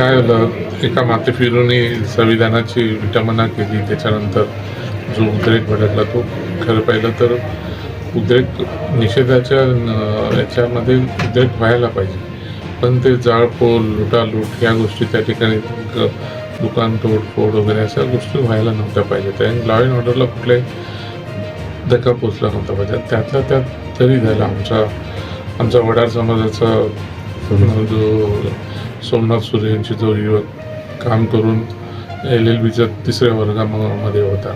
काय झालं एका मातेफिरूने संविधानाची विटंबना केली त्याच्यानंतर जो उद्रेक भडकला तो खरं पाहिलं तर उद्रेक निषेधाच्या याच्यामध्ये उद्रेक व्हायला पाहिजे. पण ते जाळपोळ लुटालूट या गोष्टी त्या ठिकाणी दुकान तोडफोड वगैरे अशा गोष्टी व्हायला नव्हत्या पाहिजेत. आणि लॉ अँड ऑर्डरला कुठल्याही धक्का पोचला नव्हता पाहिजे. त्यातल्या त्यात तरी झाला. आमचा आमचा वडार समाजाचा जो सोमनाथ सूर्य यांची जो युवक काम करून एल एल बीच्या तिसऱ्या वर्गामध्ये होता.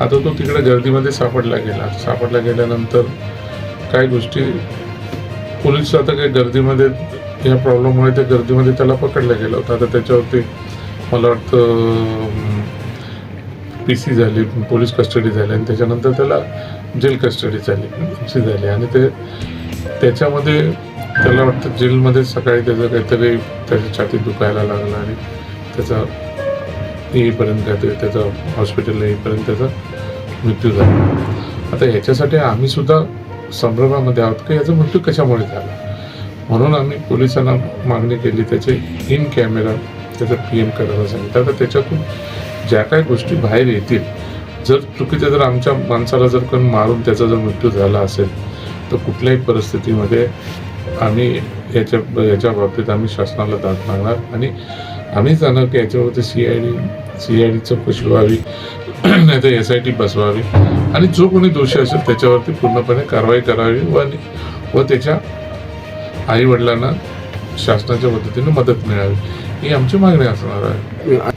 आता तो तिकडे गर्दीमध्ये सापडला गेला. सापडला गेल्यानंतर काही गोष्टी पोलीस आता काही गर्दीमध्ये या प्रॉब्लेममुळे त्या गर्दीमध्ये त्याला पकडलं गेलं होतं. आता त्याच्यावरती मला वाटतं पी सी झाली पोलीस कस्टडी झाली आणि त्याच्यानंतर त्याला जेल कस्टडी झाली पी झाली. आणि ते त्याच्यामध्ये त्याला वाटतं जेलमध्ये सकाळी त्याचं काहीतरी त्याच्या छातीत दुखायला लागलं आणि त्याचा येईपर्यंत काहीतरी त्याचा हॉस्पिटलला येईपर्यंत त्याचा मृत्यू झाला. आता ह्याच्यासाठी आम्ही सुद्धा संभ्रमामध्ये आहोत की याचा मृत्यू कशामुळे झाला? म्हणून आम्ही पोलिसांना मागणी केली त्याचे इन कॅमेरा त्याचा पी एम करायला सांगितलं. तर त्याच्यातून ज्या काय गोष्टी बाहेर येतील जर चुकीचं जर आमच्या माणसाला जर कोण मारून त्याचा जर मृत्यू झाला असेल तर कुठल्याही परिस्थितीमध्ये आम्ही याच्या याच्या बाबतीत आम्ही शासनाला दाद मागणार. आणि आम्ही जाणार की याच्यावरती C I D C I D चौकशी व्हावी नाही तर एस आय टी बसवावी. आणि जो कोणी दोषी असेल त्याच्यावरती पूर्णपणे कारवाई करावी व व त्याच्या आईवडिलांना शासनाच्या मदतीने मदत मिळावी. ही आमची मागणी असणार आहे.